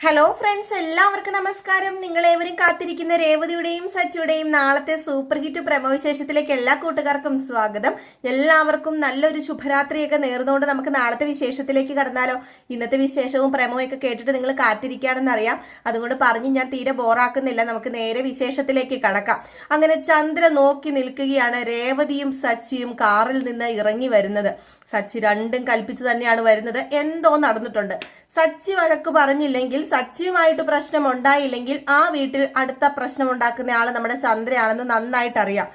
Hello friends എല്ലാവർക്കും നമസ്കാരം. നിങ്ങൾ ഏവരും കാത്തിരിക്കുന്ന രേവതിയുടെയും സച്ചിയുടെയും നാളത്തെ സൂപ്പർ ഹിറ്റ് പ്രമവിശേഷത്തിലേക്ക് എല്ലാ കൂട്ടുകാർക്കും സ്വാഗതം. എല്ലാവർക്കും നല്ലൊരു ശുഭരാത്രിയൊക്കെ നേർന്നുകൊണ്ട് നമുക്ക് നാളത്തെ വിശേഷത്തിലേക്ക് കടന്നാലോ? ഇന്നത്തെ വിശേഷവും പ്രമോയൊക്കെ കേട്ടിട്ട് നിങ്ങൾ കാത്തിരിക്കുകയാണെന്ന് അറിയാം അതുകൊണ്ട് പറഞ്ഞ് ഞാൻ തീരെ ബോറാക്കുന്നില്ല. നമുക്ക് നേരെ വിശേഷത്തിലേക്ക് കടക്കാം. അങ്ങനെ ചന്ദ്ര നോക്കി നിൽക്കുകയാണ് രേവതിയും സച്ചിയും കാറിൽ നിന്ന് ഇറങ്ങി വരുന്നത്. സച്ചി രണ്ടും കൽപ്പിച്ച് തന്നെയാണ് വരുന്നത്. എന്തോ നടന്നിട്ടുണ്ട്. സച്ചി വഴക്ക് പറഞ്ഞില്ലെങ്കിൽ സച്ചിയുമായിട്ട് പ്രശ്നം ഉണ്ടായില്ലെങ്കിൽ ആ വീട്ടിൽ അടുത്ത പ്രശ്നം ഉണ്ടാക്കുന്ന ആൾ നമ്മുടെ ചന്ദ്രയാണെന്ന് നന്നായിട്ട് അറിയാം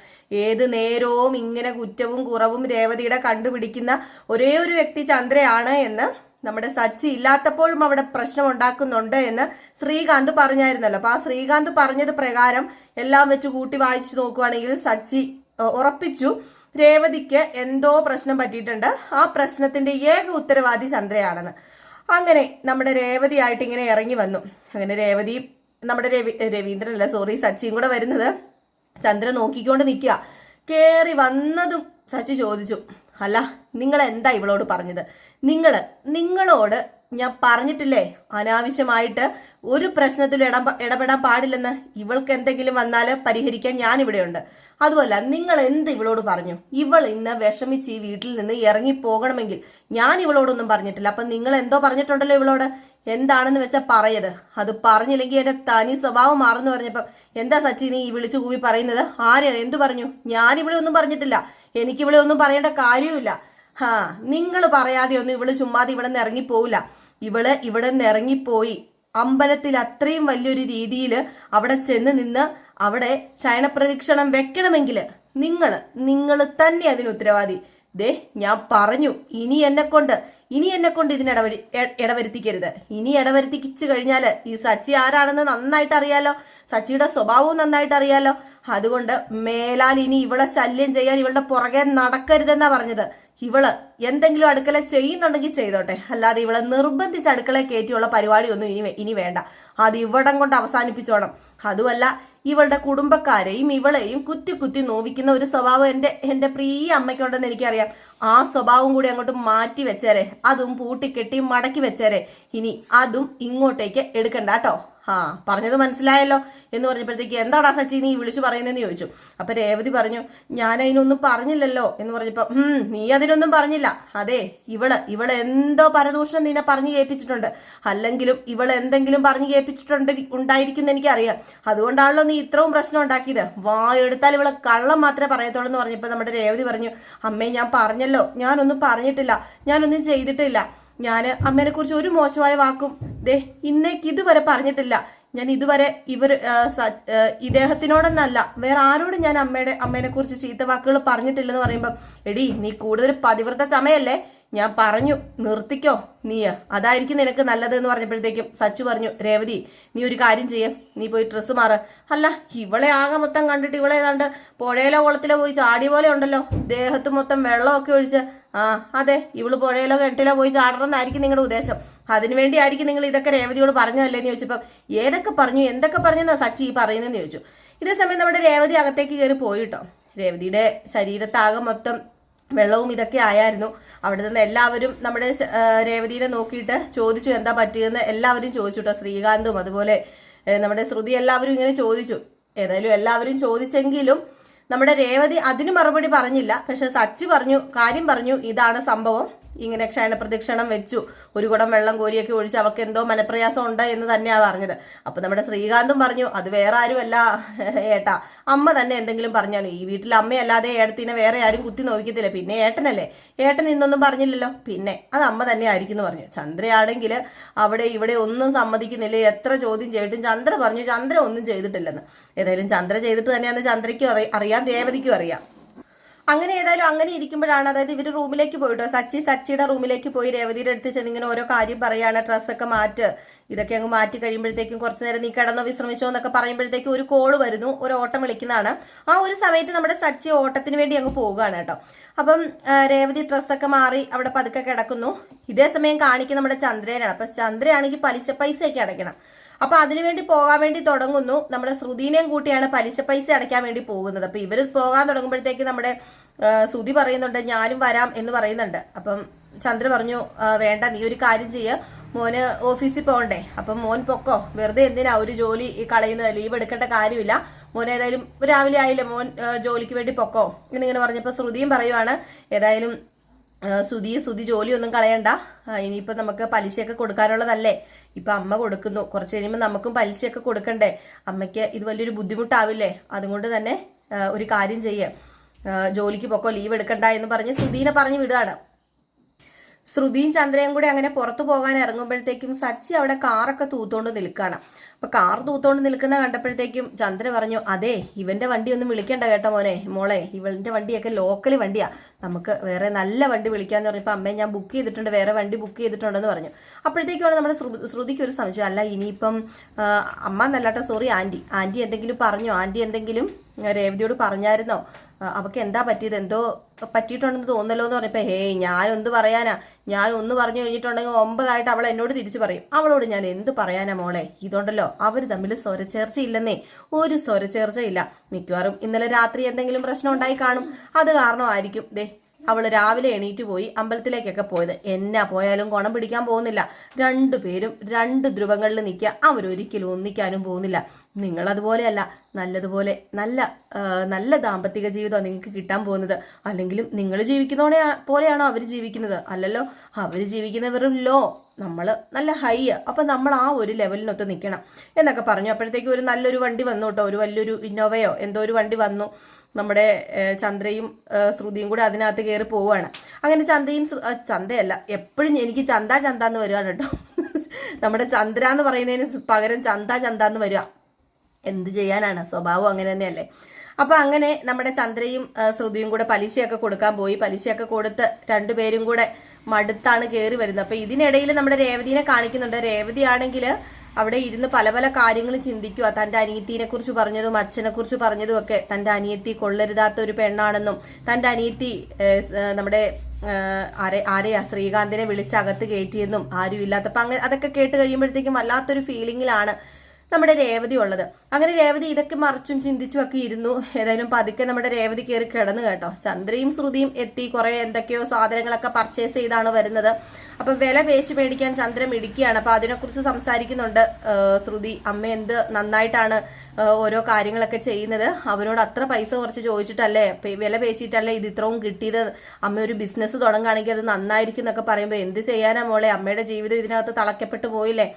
ഏത് നേരവും ഇങ്ങനെ കുറ്റവും കുറവും രേവതിയുടെ കണ്ടുപിടിക്കുന്ന ഒരേ ഒരു വ്യക്തി ചന്ദ്രയാണ് എന്ന് നമ്മുടെ സച്ചി ഇല്ലാത്തപ്പോഴും അവിടെ പ്രശ്നം ഉണ്ടാക്കുന്നുണ്ട് എന്ന് ശ്രീകാന്ത് പറഞ്ഞായിരുന്നല്ലോ. അപ്പൊ ആ ശ്രീകാന്ത് പറഞ്ഞത് പ്രകാരം എല്ലാം വെച്ച് കൂട്ടി വായിച്ചു നോക്കുവാണെങ്കിൽ സച്ചി ഉറപ്പിച്ചു രേവതിക്ക് എന്തോ പ്രശ്നം പറ്റിയിട്ടുണ്ട്. ആ പ്രശ്നത്തിന്റെ ഏക ഉത്തരവാദി ചന്ദ്രയാണെന്ന്. അങ്ങനെ നമ്മുടെ രേവതി ആയിട്ട് ഇങ്ങനെ ഇറങ്ങി വന്നു. അങ്ങനെ രേവതി നമ്മുടെ രവി രവീന്ദ്രനല്ല സോറി സച്ചിയും കൂടെ വരുന്നത്. ചന്ദ്രൻ നോക്കിക്കൊണ്ട് നിൽക്കുക. കയറി വന്നതും സച്ചി ചോദിച്ചു അല്ല നിങ്ങൾ എന്താ ഇവളോട് പറഞ്ഞത്? നിങ്ങൾ നിങ്ങളോട് ഞാൻ പറഞ്ഞിട്ടില്ലേ? അനാവശ്യമായിട്ട് ഒരു പ്രശ്നത്തിൽ ഇടപ ഇടപെടാൻ പാടില്ലെന്ന് ഇവൾക്ക് എന്തെങ്കിലും വന്നാൽ പരിഹരിക്കാൻ ഞാൻ ഇവിടെയുണ്ട് അതുമല്ല നിങ്ങൾ എന്ത് ഇവളോട് പറഞ്ഞു? ഇവൾ ഇന്ന് വിഷമിച്ച് ഈ വീട്ടിൽ നിന്ന് ഇറങ്ങി പോകണമെങ്കിൽ ഞാൻ ഇവളോടൊന്നും പറഞ്ഞിട്ടില്ല. അപ്പം നിങ്ങൾ എന്തോ പറഞ്ഞിട്ടുണ്ടല്ലോ ഇവളോട്? എന്താണെന്ന് വെച്ചാൽ പറയത് അത് പറഞ്ഞില്ലെങ്കിൽ എന്റെ തനി സ്വഭാവം മാറുന്നു പറഞ്ഞപ്പം എന്താ സച്ചി നീ ഈ വിളിച്ചു കൂവി പറയുന്നത്? ആര്? എന്തു പറഞ്ഞു? ഞാൻ ഇവിടെ ഒന്നും പറഞ്ഞിട്ടില്ല. എനിക്ക് ഇവിടെ ഒന്നും പറയേണ്ട കാര്യവുമില്ല. ഹാ നിങ്ങൾ പറയാതെ ഒന്നും ഇവൾ ചുമ്മാതെ ഇവിടെ നിന്ന് ഇറങ്ങിപ്പോവില്ല. ഇവൾ ഇവിടെ നിന്ന് ഇറങ്ങിപ്പോയി. അമ്പലത്തിൽ അത്രയും വലിയൊരു രീതിയിൽ അവിടെ ചെന്ന് നിന്ന് അവിടെ ശയനപ്രദക്ഷിണം വെക്കണമെങ്കിൽ നിങ്ങൾ നിങ്ങൾ തന്നെ അതിന് ഉത്തരവാദി. ദേ ഞാൻ പറഞ്ഞു ഇനി എന്നെ കൊണ്ട് ഇനി എന്നെ കൊണ്ട് ഇതിന് ഇടവരി ഇടവരുത്തിക്കരുത്. ഇനി ഇടവരുത്തിച്ചു കഴിഞ്ഞാൽ ഈ സച്ചി ആരാണെന്ന് നന്നായിട്ട് അറിയാലോ. സച്ചിയുടെ സ്വഭാവവും നന്നായിട്ട് അറിയാലോ. അതുകൊണ്ട് മേലാൽ ഇനി ഇവളെ ശല്യം ചെയ്യാൻ ഇവളുടെ പുറകെ നടക്കരുതെന്നാ പറഞ്ഞത്. ഇവൾ എന്തെങ്കിലും അടുക്കള ചെയ്യുന്നുണ്ടെങ്കിൽ ചെയ്തോട്ടെ. അല്ലാതെ ഇവളെ നിർബന്ധിച്ച് അടുക്കള കയറ്റിയുള്ള പരിപാടിയൊന്നും ഇനി ഇനി വേണ്ട. അത് ഇവിടം കൊണ്ട് അവസാനിപ്പിച്ചോണം. അതുമല്ല ഇവളുടെ കുടുംബക്കാരെയും ഇവളെയും കുത്തി കുത്തി നോവിക്കുന്ന ഒരു സ്വഭാവം എന്റെ എന്റെ പ്രിയ അമ്മയ്ക്കുണ്ടെന്ന് എനിക്കറിയാം. ആ സ്വഭാവം കൂടി അങ്ങോട്ട് മാറ്റി വെച്ചേരെ. അതും പൂട്ടിക്കെട്ടി മടക്കി വെച്ചേരെ. ഇനി അതും ഇങ്ങോട്ടേക്ക് എടുക്കണ്ട കേട്ടോ. ആ പറഞ്ഞത് മനസ്സിലായല്ലോ എന്ന് പറഞ്ഞപ്പോഴത്തേക്ക് എന്താടാ സച്ചി നീ വിളിച്ചു പറയുന്നതെന്ന് ചോദിച്ചു. അപ്പൊ രേവതി പറഞ്ഞു ഞാൻ അതിനൊന്നും പറഞ്ഞില്ലല്ലോ എന്ന് പറഞ്ഞപ്പോ ഉം നീ അതിനൊന്നും പറഞ്ഞില്ല. അതെ ഇവൾ ഇവൾ എന്തോ പരദൂഷണം നിന്നെ പറഞ്ഞു കേൾപ്പിച്ചിട്ടുണ്ട്. അല്ലെങ്കിലും ഇവൾ എന്തെങ്കിലും പറഞ്ഞു കേൾപ്പിച്ചിട്ടുണ്ട് ഉണ്ടായിരിക്കും എന്ന് എനിക്കറിയാം. അതുകൊണ്ടാണല്ലോ നീ ഇത്രയും പ്രശ്നം ഉണ്ടാക്കിയത്. വാ എടുത്താൽ ഇവൾ കള്ളം മാത്രമേ പറയത്തുള്ളൂ എന്ന് പറഞ്ഞപ്പോൾ നമ്മുടെ രേവതി പറഞ്ഞു അമ്മേ ഞാൻ പറഞ്ഞല്ലോ. ഞാനൊന്നും പറഞ്ഞിട്ടില്ല. ഞാനൊന്നും ചെയ്തിട്ടില്ല. ഞാൻ അമ്മേനെ കുറിച്ച് ഒരു മോശമായ വാക്കും ദേ ഇന്നേക്ക് ഇതുവരെ പറഞ്ഞിട്ടില്ല. ഞാൻ ഇതുവരെ ഇവർ ഇദ്ദേഹത്തിനോടൊന്നല്ല വേറെ ആരോടും ഞാൻ അമ്മയുടെ അമ്മേനെ കുറിച്ച് ചീത്ത വാക്കുകൾ പറഞ്ഞിട്ടില്ലെന്ന് പറയുമ്പോൾ എടി നീ കൂടുതൽ പതിവ്രത ചമയല്ലേ? ഞാൻ പറഞ്ഞു നിർത്തിക്കോ നീ അതായിരിക്കും നിനക്ക് നല്ലത് എന്ന് പറഞ്ഞപ്പോഴത്തേക്കും സച്ചു പറഞ്ഞു രേവതി നീ ഒരു കാര്യം ചെയ്യ നീ പോയി ഡ്രസ്സ് മാറ. അല്ല ഇവളെ ആകെ മൊത്തം കണ്ടിട്ട് ഇവളെ ഏതാണ്ട് പുഴയിലോ കുളത്തിലോ പോയി ചാടി പോലെ ഉണ്ടല്ലോ. ദേഹത്ത് മൊത്തം വെള്ളമൊക്കെ ഒഴിച്ച് ആ അതെ ഇവൾ പുഴയിലോ കിണറ്റിലോ പോയി ചാടണമെന്നായിരിക്കും നിങ്ങളുടെ ഉദ്ദേശം. അതിനുവേണ്ടി ആയിരിക്കും നിങ്ങൾ ഇതൊക്കെ രേവതിയോട് പറഞ്ഞതല്ലേ എന്ന് ചോദിച്ചപ്പം ഏതൊക്കെ പറഞ്ഞു എന്തൊക്കെ പറഞ്ഞെന്നാ സച്ചി ഈ പറയുന്നതെന്ന് ചോദിച്ചു. ഇതേ സമയം നമ്മുടെ രേവതി അകത്തേക്ക് കയറി പോയിട്ടോ. രേവതിയുടെ ശരീരത്താകെ മൊത്തം വെള്ളവും ഇതൊക്കെ ആയായിരുന്നു. അവിടെ നിന്ന് എല്ലാവരും നമ്മുടെ രേവതിനെ നോക്കിയിട്ട് ചോദിച്ചു എന്താ പറ്റിയെന്ന് എല്ലാവരും ചോദിച്ചു കേട്ടോ ശ്രീകാന്തും അതുപോലെ നമ്മുടെ ശ്രുതി എല്ലാവരും ഇങ്ങനെ ചോദിച്ചു. ഏതായാലും എല്ലാവരും ചോദിച്ചെങ്കിലും നമ്മുടെ രേവതി അതിന് മറുപടി പറഞ്ഞില്ല. പക്ഷെ സച്ചി പറഞ്ഞു കാര്യം പറഞ്ഞു ഇതാണ് സംഭവം. ഇങ്ങനെ ക്ഷയണപ്രദക്ഷിണം വെച്ചു. ഒരു കുടം വെള്ളം കോരിയൊക്കെ ഒഴിച്ച് അവൾക്ക് എന്തോ മനപ്രയാസം ഉണ്ട് എന്ന് തന്നെയാണ് പറഞ്ഞത്. അപ്പൊ നമ്മുടെ ശ്രീകാന്തും പറഞ്ഞു അത് വേറെ ആരുമല്ല ഏട്ടാ. അമ്മ തന്നെ എന്തെങ്കിലും പറഞ്ഞാണ് ഈ വീട്ടിൽ അമ്മയല്ലാതെ ഏട്ടത്തിനെ വേറെ ആരും കുത്തി നോക്കിയത്തില്ല പിന്നെ ഏട്ടനല്ലേ? ഏട്ടൻ ഇന്നൊന്നും പറഞ്ഞില്ലല്ലോ. പിന്നെ അത് അമ്മ തന്നെ ആയിരിക്കും എന്ന് പറഞ്ഞു. ചന്ദ്രയാണെങ്കിൽ അവിടെ ഇവിടെ ഒന്നും സമ്മതിക്കുന്നില്ല. എത്ര ചോദ്യം ചെയ്തിട്ടും ചന്ദ്ര പറഞ്ഞു ചന്ദ്ര ഒന്നും ചെയ്തിട്ടില്ലെന്ന്. ഏതായാലും ചന്ദ്ര ചെയ്തിട്ട് തന്നെയാണ് ചന്ദ്രയ്ക്കും അറി- അറിയാം രേവതിക്കും അറിയാം. അങ്ങനെ ഏതായാലും അങ്ങനെ ഇരിക്കുമ്പോഴാണ് അതായത് ഇവർ റൂമിലേക്ക് പോയിട്ടോ? സച്ചി സച്ചിയുടെ റൂമിലേക്ക് പോയി രേവതിയുടെ അടുത്ത് ചെന്ന് ഇങ്ങനെ ഓരോ കാര്യം പറയാണ് ഡ്രസ്സൊക്കെ മാറ്റ്. ഇതൊക്കെ അങ്ങ് മാറ്റി കഴിയുമ്പോഴത്തേക്കും കുറച്ച് നേരം നീ കിടന്നോ വിശ്രമിച്ചോ എന്നൊക്കെ പറയുമ്പോഴത്തേക്കും ഒരു കോൾ വരുന്നു ഒരു ഓട്ടം വിളിക്കുന്നതാണ്. ആ ഒരു സമയത്ത് നമ്മുടെ സച്ചി ഓട്ടത്തിന് വേണ്ടി അങ്ങ് പോവുകയാണ് കേട്ടോ. അപ്പം രേവതി ഡ്രസ്സൊക്കെ മാറി അവിടെ പതുക്കെ കിടക്കുന്നു. ഇതേ സമയം കാണിക്കുന്ന നമ്മുടെ ചന്ദ്രനാണ്. അപ്പൊ ചന്ദ്രയാണെങ്കിൽ പലിശ പൈസയൊക്കെ അടയ്ക്കണം. അപ്പൊ അതിനുവേണ്ടി പോകാൻ വേണ്ടി തുടങ്ങുന്നു. നമ്മുടെ ശ്രുതിനെയും കൂട്ടിയാണ് പലിശ പൈസ അടയ്ക്കാൻ വേണ്ടി പോകുന്നത്. അപ്പൊ ഇവർ പോകാൻ തുടങ്ങുമ്പോഴത്തേക്ക് നമ്മുടെ ശ്രുതി പറയുന്നുണ്ട് ഞാനും വരാം എന്ന് പറയുന്നുണ്ട്. അപ്പം ചന്ദ്ര പറഞ്ഞു വേണ്ട നീ ഒരു കാര്യം ചെയ്യ. മോന് ഓഫീസിൽ പോകണ്ടേ. അപ്പം മോൻ പൊക്കോ. വെറുതെ എന്തിനാ ഒരു ജോലി കളയുന്നത്? ലീവ് എടുക്കേണ്ട കാര്യമില്ല. മോൻ ഏതായാലും രാവിലെ ആയില്ലേ. മോൻ ജോലിക്ക് വേണ്ടി പൊക്കോ. എന്നിങ്ങനെ പറഞ്ഞപ്പോൾ ശ്രുതിയും പറയുവാണ് ഏതായാലും സുതി സുധി ജോലിയൊന്നും കളയണ്ട. ഇനിയിപ്പോൾ നമുക്ക് പലിശയൊക്കെ കൊടുക്കാനുള്ളതല്ലേ? ഇപ്പം അമ്മ കൊടുക്കുന്നു. കുറച്ച് കഴിയുമ്പോൾ നമുക്കും പലിശയൊക്കെ കൊടുക്കണ്ടേ? അമ്മയ്ക്ക് ഇത് വലിയൊരു ബുദ്ധിമുട്ടാവില്ലേ? അതുകൊണ്ട് തന്നെ ഒരു കാര്യം ചെയ്യേ. ജോലിക്ക് പൊക്കോ ലീവ് എടുക്കണ്ട എന്ന് പറഞ്ഞ് സുധീനെ പറഞ്ഞു വിടുകയാണ്. ശ്രുതിയും ചന്ദ്രയും കൂടി അങ്ങനെ പുറത്തു പോകാൻ ഇറങ്ങുമ്പോഴത്തേക്കും സച്ചി അവിടെ കാറൊക്കെ തൂത്തോണ്ട് നിൽക്കുകയാണ് അപ്പൊ കാർ തൂത്തോണ്ട് നിൽക്കുന്ന കണ്ടപ്പോഴത്തേക്കും ചന്ദ്ര പറഞ്ഞു അതെ ഇവന്റെ വണ്ടി ഒന്നും വിളിക്കണ്ട കേട്ടോ മോനെ. മോളെ ഇവന്റെ വണ്ടിയൊക്കെ ലോക്കൽ വണ്ടിയാ. നമുക്ക് വേറെ നല്ല വണ്ടി വിളിക്കാന്ന് പറഞ്ഞപ്പോൾ അമ്മയെ ഞാൻ ബുക്ക് ചെയ്തിട്ടുണ്ട് വേറെ വണ്ടി ബുക്ക് ചെയ്തിട്ടുണ്ടെന്ന് പറഞ്ഞു. അപ്പോഴത്തേക്കാണ് നമ്മുടെ ശ്രുതിക്ക് ഒരു സംശയം. അല്ല ഇനിയിപ്പം അമ്മ എന്നല്ലാട്ടോ സോറി ആന്റി. ആന്റി എന്തെങ്കിലും പറഞ്ഞോ? ആന്റി എന്തെങ്കിലും രേവതിയോട് പറഞ്ഞായിരുന്നോ? അവക്ക് എന്താ പറ്റിയത്? എന്തോ പറ്റിയിട്ടുണ്ടെന്ന് തോന്നല്ലോ എന്ന് പറഞ്ഞപ്പോ ഹേ ഞാൻ എന്ത് പറയാനാ? ഞാൻ ഒന്ന് പറഞ്ഞു കഴിഞ്ഞിട്ടുണ്ടെങ്കിൽ ഒമ്പതായിട്ട് അവൾ എന്നോട് തിരിച്ചു പറയും. അവളോട് ഞാൻ എന്ത് പറയാനാ മോളെ? ഇതുണ്ടല്ലോ അവർ തമ്മിൽ സ്വരച്ചേർച്ചയില്ലെന്നേ. ഒരു സ്വരച്ചേർച്ചയില്ല. മിക്കവാറും ഇന്നലെ രാത്രി എന്തെങ്കിലും പ്രശ്നം ഉണ്ടായി കാണും. അത് കാരണമായിരിക്കും. ദേ അവൾ രാവിലെ എണീറ്റ് പോയി അമ്പലത്തിലേക്കൊക്കെ പോയത്. എന്നാ പോയാലും കോണം പിടിക്കാൻ പോകുന്നില്ല. രണ്ടുപേരും രണ്ട് ധ്രുവങ്ങളിൽ നിൽക്കുക. അവരൊരിക്കലും ഒന്നിക്കാനും പോകുന്നില്ല. നിങ്ങളതുപോലെയല്ല. നല്ലതുപോലെ നല്ല നല്ല ദാമ്പത്തിക ജീവിതം നിങ്ങൾക്ക് കിട്ടാൻ പോകുന്നത്. അല്ലെങ്കിലും നിങ്ങൾ ജീവിക്കുന്നോടെ പോലെയാണോ അവർ ജീവിക്കുന്നത്? അല്ലല്ലോ. അവർ ജീവിക്കുന്ന ലോ നമ്മൾ നല്ല ഹൈ അപ്പം നമ്മൾ ആ ഒരു ലെവലിനൊത്ത് നിൽക്കണം എന്നൊക്കെ പറഞ്ഞു. അപ്പോഴത്തേക്കും ഒരു നല്ലൊരു വണ്ടി വന്നു കേട്ടോ. ഒരു വലിയൊരു ഇന്നോവയോ എന്തോ ഒരു വണ്ടി വന്നു. നമ്മുടെ ചന്ദ്രയും ശ്രുതിയും കൂടെ അതിനകത്ത് കയറി പോവുകയാണ് അങ്ങനെ ചന്തയും ചന്തയല്ല. എപ്പോഴും എനിക്ക് ചന്ത ചന്ത എന്ന് വരികയാണ് കേട്ടോ. നമ്മുടെ ചന്ദ്ര എന്ന് പറയുന്നതിന് പകരം ചന്ത ചന്ത എന്ന് വരിക എന്ത് ചെയ്യാനാണ്? സ്വഭാവം അങ്ങനെ തന്നെയല്ലേ. അപ്പോൾ അങ്ങനെ നമ്മുടെ ചന്ദ്രയും ശ്രുതിയും കൂടെ പലിശയൊക്കെ കൊടുക്കാൻ പോയി. പലിശയൊക്കെ കൊടുത്ത് രണ്ടുപേരും കൂടെ മടുത്താണ് കയറി വരുന്നത്. അപ്പൊ ഇതിനിടയിൽ നമ്മുടെ രേവതിനെ കാണിക്കുന്നുണ്ട്. രേവതി ആണെങ്കിൽ അവിടെ ഇരുന്ന് പല പല കാര്യങ്ങൾ ചിന്തിക്കുക. തന്റെ അനിയത്തിനെ കുറിച്ച് പറഞ്ഞതും അച്ഛനെ കുറിച്ച് പറഞ്ഞതും ഒക്കെ തന്റെ അനിയത്തി കൊള്ളരുതാത്ത ഒരു പെണ്ണാണെന്നും തന്റെ അനിയത്തി നമ്മുടെ ആരെ ആരെയാ ശ്രീകാന്തിനെ വിളിച്ച് അകത്ത് കയറ്റിയെന്നും ആരും അങ്ങനെ അതൊക്കെ കേട്ട് കഴിയുമ്പോഴത്തേക്കും വല്ലാത്തൊരു ഫീലിങ്ങിലാണ് നമ്മുടെ രേവതി ഉള്ളത്. അങ്ങനെ രേവതി ഇതൊക്കെ മറിച്ചും ചിന്തിച്ചും ഒക്കെ ഇരുന്നു. ഏതായാലും പതുക്കെ നമ്മുടെ രേവതി കയറി കിടന്നു കേട്ടോ. ചന്ദ്രയും ശ്രുതിയും എത്തി. കുറെ എന്തൊക്കെയോ സാധനങ്ങളൊക്കെ പർച്ചേസ് ചെയ്താണ് വരുന്നത്. അപ്പൊ വില പേശി മേടിക്കാൻ ചന്ദ്രൻ ഇടിക്കുകയാണ് അപ്പൊ അതിനെക്കുറിച്ച് സംസാരിക്കുന്നുണ്ട് ശ്രുതി. അമ്മ എന്ത് നന്നായിട്ടാണ് ഓരോ കാര്യങ്ങളൊക്കെ ചെയ്യുന്നത്. അവരോട് അത്ര പൈസ കുറച്ച് ചോദിച്ചിട്ടല്ലേ? വില പേശിയിട്ടല്ലേ ഇത് ഇത്രയും കിട്ടിയത്? അമ്മ ഒരു ബിസിനസ് തുടങ്ങുകയാണെങ്കിൽ അത് നന്നായിരിക്കും എന്നൊക്കെ പറയുമ്പോൾ എന്ത് ചെയ്യാനാ മോളെ? അമ്മയുടെ ജീവിതം ഇതിനകത്ത് തളയ്ക്കപ്പെട്ടു പോയില്ലേ?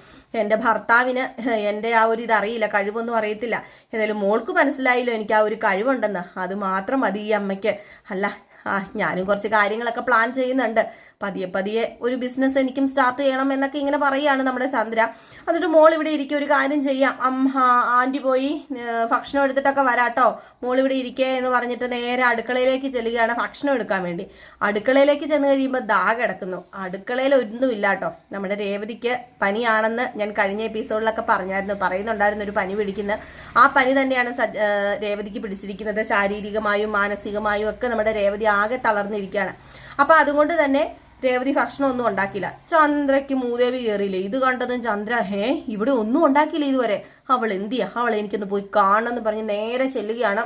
എന്റെ ഭർത്താവിന് എന്റെ ആ ഒരു ഇത് അറിയില്ല കഴിവൊന്നും അറിയത്തില്ല. ഏതായാലും മോൾക്ക് മനസ്സിലായില്ലോ എനിക്ക് ആ ഒരു കഴിവുണ്ടെന്ന്. അത് മാത്രം മതി ഈ അമ്മയ്ക്ക്. അല്ല ആ ഞാനും കുറച്ച് കാര്യങ്ങളൊക്കെ പ്ലാൻ ചെയ്യുന്നുണ്ട്. പതിയെ പതിയെ ഒരു ബിസിനസ് എനിക്കും സ്റ്റാർട്ട് ചെയ്യണം എന്നൊക്കെ ഇങ്ങനെ പറയുകയാണ് നമ്മുടെ ചന്ദ്ര. എന്നിട്ട് മോൾ ഇവിടെ ഇരിക്കും ഒരു കാര്യം ചെയ്യാം. അമ്മ ആന്റി പോയി ഭക്ഷണം എടുത്തിട്ടൊക്കെ വരാട്ടോ. മോൾ ഇവിടെ ഇരിക്കേ എന്ന് പറഞ്ഞിട്ട് നേരെ അടുക്കളയിലേക്ക് ചെല്ലുകയാണ് ഭക്ഷണം എടുക്കാൻ വേണ്ടി. അടുക്കളയിലേക്ക് ചെന്ന് കഴിയുമ്പോൾ ദാ കിടക്കുന്നു. അടുക്കളയിൽ ഒന്നും ഇല്ലാട്ടോ നമ്മുടെ രേവതിക്ക് പനിയാണെന്ന് ഞാൻ കഴിഞ്ഞ എപ്പിസോഡിലൊക്കെ പറഞ്ഞായിരുന്നു. പറയുന്നുണ്ടായിരുന്നു ഒരു പനി പിടിക്കുന്ന. ആ പനി തന്നെയാണ് രേവതിക്ക് പിടിച്ചിരിക്കുന്നത്. ശാരീരികമായും മാനസികമായും ഒക്കെ നമ്മുടെ രേവതി ആകെ തളർന്നിരിക്കുകയാണ്. അപ്പൊ അതുകൊണ്ട് തന്നെ രേവതി ഭക്ഷണം ഒന്നും ഉണ്ടാക്കിയില്ല. ചന്ദ്രയ്ക്ക് മൂദേവി കയറിയില്ലേ ഇത് കണ്ടതും ചന്ദ്ര ഹേ ഇവിടെ ഒന്നും ഉണ്ടാക്കിയില്ല ഇതുവരെ? അവൾ എന്തിയാ? അവൾ എനിക്കൊന്ന് പോയി കാണണമെന്ന് പറഞ്ഞ് നേരെ ചെല്ലുകയാണ്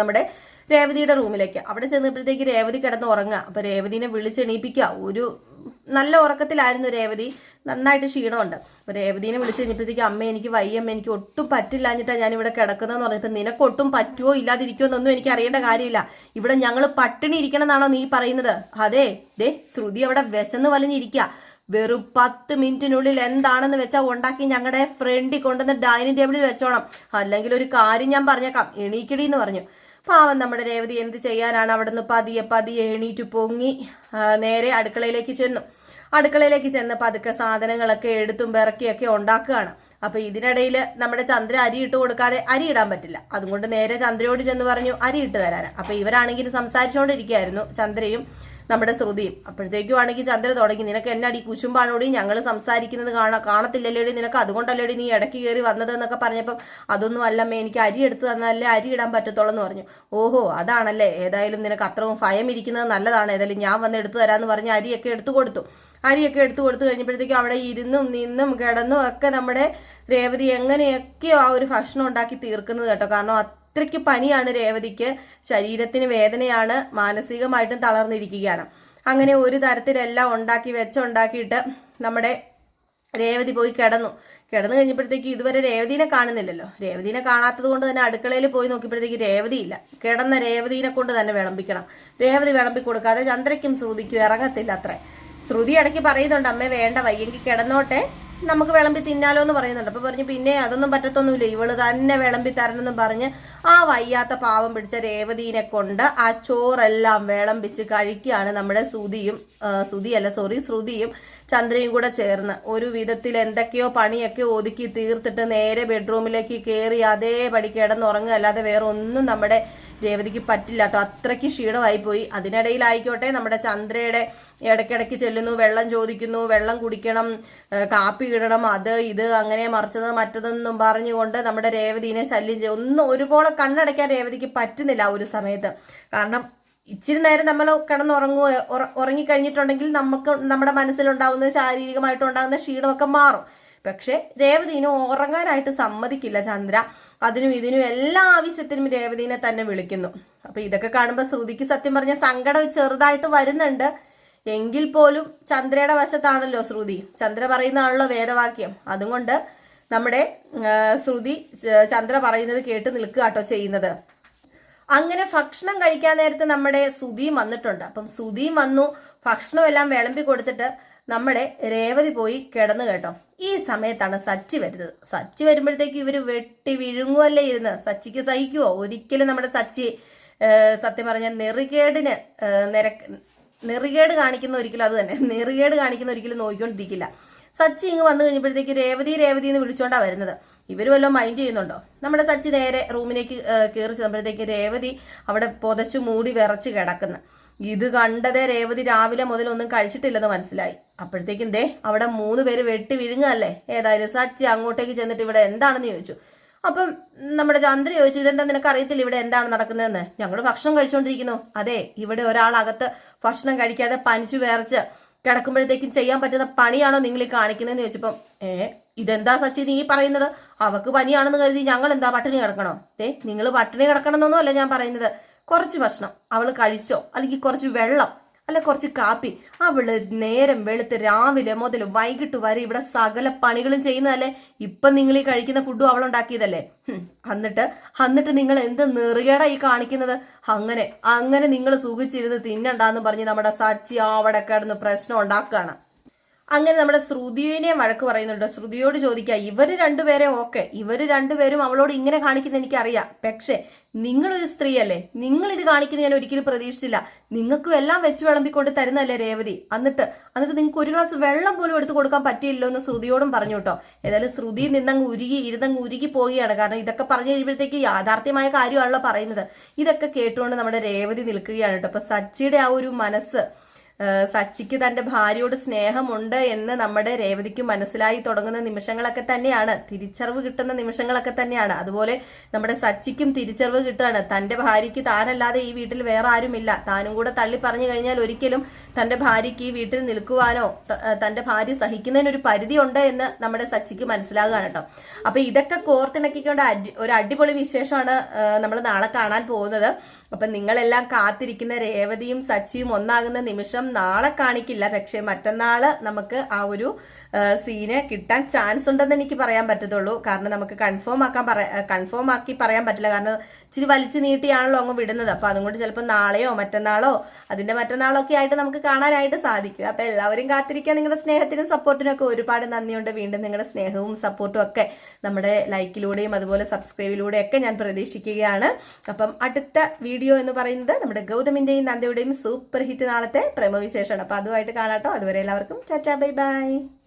നമ്മുടെ രേവതിയുടെ റൂമിലേക്ക്. അവിടെ ചെന്നപ്പോഴത്തേക്ക് രേവതി കിടന്ന് ഉറങ്ങുക. അപ്പൊ രേവതിനെ വിളിച്ചെണീപ്പിക്കുക. ഒരു നല്ല ഉറക്കത്തിലായിരുന്നു രേവതി. നന്നായിട്ട് ക്ഷീണമുണ്ട്. അപ്പൊ രേവതിനെ വിളിച്ച് കഴിഞ്ഞപ്പോഴത്തേക്ക് അമ്മ എനിക്ക് വയ്യമ്മ എനിക്ക് ഒട്ടും പറ്റില്ലാഞ്ഞിട്ടാ ഞാൻ ഇവിടെ കിടക്കുന്നതെന്ന് പറഞ്ഞപ്പോൾ നിനക്ക് ഒട്ടും പറ്റുമോ ഇല്ലാതിരിക്കുമോ എന്നൊന്നും എനിക്ക് അറിയേണ്ട കാര്യമില്ല. ഇവിടെ ഞങ്ങൾ പട്ടിണി ഇരിക്കണം എന്നാണോ നീ പറയുന്നത്? അതെ. ദേ ശ്രുതി അവിടെ വിശന്ന് വലഞ്ഞിരിക്കുക. വെറും പത്ത് മിനിറ്റിനുള്ളിൽ എന്താണെന്ന് വെച്ചാൽ ഉണ്ടാക്കി ഞങ്ങളുടെ ഫ്രണ്ടിൽ കൊണ്ടുവന്ന് ഡൈനിങ് ടേബിളിൽ വെച്ചോണം. അല്ലെങ്കിൽ ഒരു കാര്യം ഞാൻ പറഞ്ഞേക്കാം. എണീക്കടി എന്ന് പറഞ്ഞു. പാവം നമ്മുടെ രേവതി എന്ത് ചെയ്യാനാണ് അവിടുന്ന് പതിയെ പതിയെ എണീറ്റ് പൊങ്ങി നേരെ അടുക്കളയിലേക്ക് ചെന്നു. അടുക്കളയിലേക്ക് ചെന്ന് പതുക്കെ സാധനങ്ങളൊക്കെ എടുത്തും പിറക്കിയൊക്കെ ഉണ്ടാക്കുകയാണ്. അപ്പൊ ഇതിനിടയിൽ നമ്മുടെ ചന്ദ്ര അരി ഇട്ട് കൊടുക്കാതെ അരി ഇടാൻ പറ്റില്ല. അതുകൊണ്ട് നേരെ ചന്ദ്രയോട് ചെന്ന് പറഞ്ഞു അരി ഇട്ട് തരാൻ അപ്പൊ ഇവരാണെങ്കിൽ സംസാരിച്ചുകൊണ്ടിരിക്കുകയായിരുന്നു ചന്ദ്രയും നമ്മുടെ ശ്രുതിയും. അപ്പോഴത്തേക്കും ആണെങ്കിൽ ചന്ദ്ര തുടങ്ങി. നിനക്ക് എന്നടി കുശുമ്പാണോടി? ഞങ്ങൾ സംസാരിക്കുന്നത് കാണാ കാണത്തില്ലല്ലേടി നിനക്ക്? അതുകൊണ്ടല്ലേടി നീ ഇടയ്ക്ക് കയറി വന്നത് എന്നൊക്കെ പറഞ്ഞപ്പം അതൊന്നും അല്ലമ്മേ എനിക്ക് അരി എടുത്ത് തന്നാലേ അരി ഇടാൻ പറ്റത്തുള്ളൂ എന്ന് പറഞ്ഞു. ഓഹോ അതാണല്ലേ. ഏതായാലും നിനക്ക് അത്രയും ഭയം ഇരിക്കുന്നത് നല്ലതാണ്. ഏതായാലും ഞാൻ വന്ന് എടുത്തു തരാമെന്ന് പറഞ്ഞ് അരിയൊക്കെ എടുത്തു കൊടുത്തു. അരിയൊക്കെ എടുത്തു കൊടുത്തു കഴിഞ്ഞപ്പോഴത്തേക്കും അവിടെ ഇരുന്നും നിന്നും കിടന്നും ഒക്കെ നമ്മുടെ രേവതി എങ്ങനെയൊക്കെയോ ആ ഒരു ഭക്ഷണം ഉണ്ടാക്കി തീർക്കുന്നത് കേട്ടോ. കാരണം അത്രയ്ക്ക് പനിയാണ് രേവതിക്ക്. ശരീരത്തിന് വേദനയാണ്. മാനസികമായിട്ടും തളർന്നിരിക്കുകയാണ്. അങ്ങനെ ഒരു തരത്തിലെല്ലാം ഉണ്ടാക്കി വെച്ചുണ്ടാക്കിയിട്ട് നമ്മുടെ രേവതി പോയി കിടന്നു. കിടന്നു കഴിഞ്ഞപ്പോഴത്തേക്ക് ഇതുവരെ രേവതിനെ കാണുന്നില്ലല്ലോ. രേവതിനെ കാണാത്തത് കൊണ്ട് തന്നെ അടുക്കളയിൽ പോയി നോക്കിയപ്പോഴത്തേക്ക് രേവതിയില്ല. കിടന്ന രേവതിനെ കൊണ്ട് തന്നെ വിളമ്പിക്കണം. രേവതി വിളമ്പി കൊടുക്കാതെ ചന്ദ്രയ്ക്കും ശ്രുതിക്കും ഇറങ്ങത്തില്ല അത്ര. ശ്രുതി ഇടയ്ക്ക് പറയുന്നുണ്ട് അമ്മേ വേണ്ട വയ്യെങ്കിൽ കിടന്നോട്ടെ. നമുക്ക് വിളമ്പി തിന്നാലോ എന്ന് പറയുന്നുണ്ട്. അപ്പോൾ പറഞ്ഞു പിന്നെ അതൊന്നും പറ്റത്തൊന്നുമില്ല. ഇവൾ തന്നെ വിളമ്പി തരണമെന്നും പറഞ്ഞ് ആ വയ്യാത്ത പാവം പിടിച്ച രേവതീനെ കൊണ്ട് ആ ചോറെല്ലാം വിളമ്പിച്ച് കഴിക്കുകയാണ് നമ്മുടെ സുതിയും സുതിയല്ല സോറി ശ്രുതിയും ചന്ദ്രയും കൂടെ ചേർന്ന്. ഒരു വിധത്തിൽ എന്തൊക്കെയോ പണിയൊക്കെ ഒതുക്കി തീർത്തിട്ട് നേരെ ബെഡ്റൂമിലേക്ക് കയറി അതേപടി കിടന്നുറങ്ങുക. അല്ലാതെ വേറെ ഒന്നും നമ്മുടെ രേവതിക്ക് പറ്റില്ല കേട്ടോ അത്രയ്ക്ക് ക്ഷീണമായി പോയി അതിനിടയിലായിക്കോട്ടെ നമ്മുടെ ചന്ദ്രയുടെ ഇടയ്ക്കിടയ്ക്ക് ചെല്ലുന്നു വെള്ളം ചോദിക്കുന്നു വെള്ളം കുടിക്കണം കാപ്പി ഇടണം അത് ഇത് അങ്ങനെ മറിച്ചത് മറ്റതെന്നും പറഞ്ഞുകൊണ്ട് നമ്മുടെ രേവതിനെ ശല്യം ചെയ്യും. ഒന്നും ഒരുപോലെ കണ്ണടയ്ക്കാൻ രേവതിക്ക് പറ്റുന്നില്ല ആ ഒരു സമയത്ത്. കാരണം ഇച്ചിരി നേരം നമ്മൾ കിടന്നുറങ്ങുക ഉറങ്ങിക്കഴിഞ്ഞിട്ടുണ്ടെങ്കിൽ നമുക്ക് നമ്മുടെ മനസ്സിലുണ്ടാകുന്ന ശാരീരികമായിട്ടുണ്ടാകുന്ന ക്ഷീണമൊക്കെ മാറും. പക്ഷെ രേവതീനെ ഉറങ്ങാനായിട്ട് സമ്മതിക്കില്ല ചന്ദ്ര. അതിനും ഇതിനും എല്ലാ ആവശ്യത്തിനും രേവതീനെ തന്നെ വിളിക്കുന്നു. അപ്പൊ ഇതൊക്കെ കാണുമ്പോൾ ശ്രുതിക്ക് സത്യം പറഞ്ഞ സങ്കടം ചെറുതായിട്ട് വരുന്നുണ്ട്. എങ്കിൽ പോലും ചന്ദ്രയുടെ വശത്താണല്ലോ ശ്രുതി. ചന്ദ്ര പറയുന്നതാണല്ലോ വേദവാക്യം. അതുകൊണ്ട് നമ്മുടെ ശ്രുതി ചന്ദ്ര പറയുന്നത് കേട്ട് നിൽക്കുക കേട്ടോ ചെയ്യുന്നത്. അങ്ങനെ ഭക്ഷണം കഴിക്കാൻ നേരത്തെ നമ്മുടെ സുധിയും വന്നിട്ടുണ്ട്. അപ്പം സുധിയും വന്നു ഭക്ഷണം എല്ലാം വിളമ്പി കൊടുത്തിട്ട് നമ്മുടെ രേവതി പോയി കിടന്നു കേട്ടോ. ഈ സമയത്താണ് സച്ചി വരുന്നത്. സച്ചി വരുമ്പോഴത്തേക്ക് ഇവർ വെട്ടി വിഴുങ്ങുമല്ലേ ഇരുന്ന്. സച്ചിക്ക് സഹിക്കുമോ ഒരിക്കലും നമ്മുടെ സച്ചി സത്യം പറഞ്ഞ നെറികേടിന് നിരക്ക് നെറികേട് കാണിക്കുന്ന ഒരിക്കലും അത് തന്നെ. നെറികേട് കാണിക്കുന്ന ഒരിക്കലും നോക്കിക്കൊണ്ടിരിക്കില്ല. സച്ചി ഇങ്ങ് വന്നു കഴിഞ്ഞപ്പോഴത്തേക്ക് രേവതി രേവതി എന്ന് വിളിച്ചോണ്ടാണ് വരുന്നത്. ഇവർ വല്ലതും മൈൻഡ് ചെയ്യുന്നുണ്ടോ? നമ്മുടെ സച്ചി നേരെ റൂമിലേക്ക് കയറി ചെന്നപ്പോഴത്തേക്ക് രേവതി അവിടെ പുതച്ചു മൂടി വിറച്ച് കിടക്കുന്നു. ഇത് കണ്ടതേ രേവതി രാവിലെ മുതൽ ഒന്നും കഴിച്ചിട്ടില്ലെന്ന് മനസ്സിലായി. അപ്പോഴത്തേക്കും ദേ അവിടെ മൂന്ന് പേര് വെട്ടി വിഴുങ്ങല്ലേ ഏതായാലും സച്ചി അങ്ങോട്ടേക്ക് ചെന്നിട്ട് ഇവിടെ എന്താണെന്ന് ചോദിച്ചു. അപ്പം നമ്മുടെ ചന്ദ്ര ചോദിച്ചു ഇതെന്താ നിനക്ക് അറിയത്തില്ല ഇവിടെ എന്താണ് നടക്കുന്നതെന്ന്? ഞങ്ങൾ ഭക്ഷണം കഴിച്ചുകൊണ്ടിരിക്കുന്നു അതെ ഇവിടെ ഒരാളകത്ത് ഭക്ഷണം കഴിക്കാതെ പനിച്ചു വേർച്ച് കിടക്കുമ്പോഴത്തേക്കും ചെയ്യാൻ പറ്റുന്ന പണിയാണോ നിങ്ങൾ ഈ കാണിക്കുന്നതെന്ന് ചോദിച്ചപ്പം ഏ ഇതെന്താ സച്ചി നീ പറയുന്നത്? അവക്ക് പനിയാണെന്ന് കരുതി ഞങ്ങൾ എന്താ പട്ടിണി കിടക്കണോ? ഏ നിങ്ങൾ പട്ടിണി കിടക്കണമെന്നൊന്നും അല്ല ഞാൻ പറയുന്നത്. കുറച്ച് ഭക്ഷണം അവൾ കഴിച്ചോ? അല്ലെങ്കിൽ കുറച്ച് വെള്ളം? അല്ല കുറച്ച് കാപ്പി? അവൾ നേരം വെളുത്ത് രാവിലെ മുതൽ വൈകിട്ട് വരെ ഇവിടെ സകല പണികളും ചെയ്യുന്നതല്ലേ? ഇപ്പൊ നിങ്ങൾ ഈ കഴിക്കുന്ന ഫുഡും അവൾ ഉണ്ടാക്കിയതല്ലേ? എന്നിട്ട് എന്നിട്ട് നിങ്ങൾ എന്ത് നെറുകേടാ ഈ കാണിക്കുന്നത്? അങ്ങനെ അങ്ങനെ നിങ്ങൾ സുഖിച്ചിരുന്ന് തിന്നണ്ടാന്ന് പറഞ്ഞ് നമ്മുടെ സച്ചി അവിടെ കിടന്ന് പ്രശ്നം ഉണ്ടാക്കുകയാണ്. അങ്ങനെ നമ്മുടെ ശ്രുതിയെ വഴക്ക് പറയുന്നുണ്ട്. ശ്രുതിയോട് ചോദിക്കുക ഇവർ രണ്ടുപേരെ ഓക്കെ? ഇവർ രണ്ടുപേരും അവളോട് ഇങ്ങനെ കാണിക്കുന്ന എനിക്കറിയാം. പക്ഷേ നിങ്ങളൊരു സ്ത്രീയല്ലേ? നിങ്ങൾ ഇത് കാണിക്കുന്ന ഞാൻ ഒരിക്കലും പ്രതീക്ഷിച്ചില്ല. നിങ്ങൾക്കും എല്ലാം വെച്ച് വിളമ്പിക്കൊണ്ട് തരുന്നല്ലേ രേവതി? എന്നിട്ട് എന്നിട്ട് നിങ്ങൾക്ക് ഒരു ഗ്ലാസ് വെള്ളം പോലും എടുത്തു കൊടുക്കാൻ പറ്റിയില്ലോ എന്ന് ശ്രുതിയോടും പറഞ്ഞു കേട്ടോ. ഏതായാലും ശ്രുതി നിന്നങ്ങ് ഉരുകി ഇരുന്നങ്ങ് ഉരുകി പോവുകയാണ്. കാരണം ഇതൊക്കെ പറഞ്ഞു കഴിയുമ്പോഴത്തേക്ക് യാഥാർത്ഥ്യമായ കാര്യമാണല്ലോ പറയുന്നത്. ഇതൊക്കെ കേട്ടുകൊണ്ട് നമ്മുടെ രേവതി നിൽക്കുകയാണ് കേട്ടോ. അപ്പൊ സച്ചിയുടെ ആ ഒരു മനസ്സ് സച്ചിക്ക് തന്റെ ഭാര്യയോട് സ്നേഹമുണ്ട് എന്ന് നമ്മുടെ രേവതിക്ക് മനസ്സിലായി തുടങ്ങുന്ന നിമിഷങ്ങളൊക്കെ തന്നെയാണ്. തിരിച്ചറിവ് കിട്ടുന്ന നിമിഷങ്ങളൊക്കെ തന്നെയാണ്. അതുപോലെ നമ്മുടെ സച്ചിക്കും തിരിച്ചറിവ് കിട്ടുകയാണ്. തന്റെ ഭാര്യയ്ക്ക് താനല്ലാതെ ഈ വീട്ടിൽ വേറെ ആരുമില്ല. താനും കൂടെ തള്ളി പറഞ്ഞു കഴിഞ്ഞാൽ ഒരിക്കലും തന്റെ ഭാര്യയ്ക്ക് ഈ വീട്ടിൽ നിൽക്കുവാനോ തന്റെ ഭാര്യ സഹിക്കുന്നതിനൊരു പരിധി ഉണ്ട് എന്ന് നമ്മുടെ സച്ചിക്ക് മനസ്സിലാകുകയാണ് കേട്ടോ. അപ്പൊ ഇതൊക്കെ കോർത്തിണക്കിക്കൊണ്ട് ഒരു അടിപൊളി വിശേഷമാണ് നമ്മൾ നാളെ കാണാൻ പോകുന്നത്. അപ്പൊ നിങ്ങളെല്ലാം കാത്തിരിക്കുന്ന രേവതിയും സച്ചിയും ഒന്നാകുന്ന നിമിഷം നാളെ കാണിക്കില്ല. പക്ഷേ മറ്റന്നാൾ നമുക്ക് ആ ഒരു സീന് കിട്ടാൻ ചാൻസ് ഉണ്ടെന്ന് എനിക്ക് പറയാൻ പറ്റത്തുള്ളൂ. കാരണം നമുക്ക് കൺഫേം ആക്കാൻ പറ കൺഫേം ആക്കി പറയാൻ പറ്റില്ല. കാരണം ഇച്ചിരി വലിച്ചു നീട്ടിയാണല്ലോ അങ്ങ് വിടുന്നത്. അപ്പോൾ അതുകൊണ്ട് ചിലപ്പോൾ നാളെയോ മറ്റന്നാളോ അതിന്റെ മറ്റന്നാളോ ഒക്കെ ആയിട്ട് നമുക്ക് കാണാനായിട്ട് സാധിക്കും. അപ്പോൾ എല്ലാവരും കാത്തിരിക്കാൻ നിങ്ങളുടെ സ്നേഹത്തിനും സപ്പോർട്ടിനും ഒക്കെ ഒരുപാട് നന്ദിയുണ്ട്. വീണ്ടും നിങ്ങളുടെ സ്നേഹവും സപ്പോർട്ടും ഒക്കെ നമ്മുടെ ലൈക്കിലൂടെയും അതുപോലെ സബ്സ്ക്രൈബിലൂടെയും ഒക്കെ ഞാൻ പ്രതീക്ഷിക്കുകയാണ്. അപ്പം അടുത്ത വീഡിയോ എന്ന് പറയുന്നത് നമ്മുടെ ഗൗതമിന്റെയും നന്ദയുടെയും സൂപ്പർ ഹിറ്റ് നാളത്തെ പ്രേമവിശേഷമാണ്. അപ്പോൾ അതുമായിട്ട് കാണാട്ടോ. അതുവരെ എല്ലാവർക്കും ചാറ്റാ ബൈ ബൈ.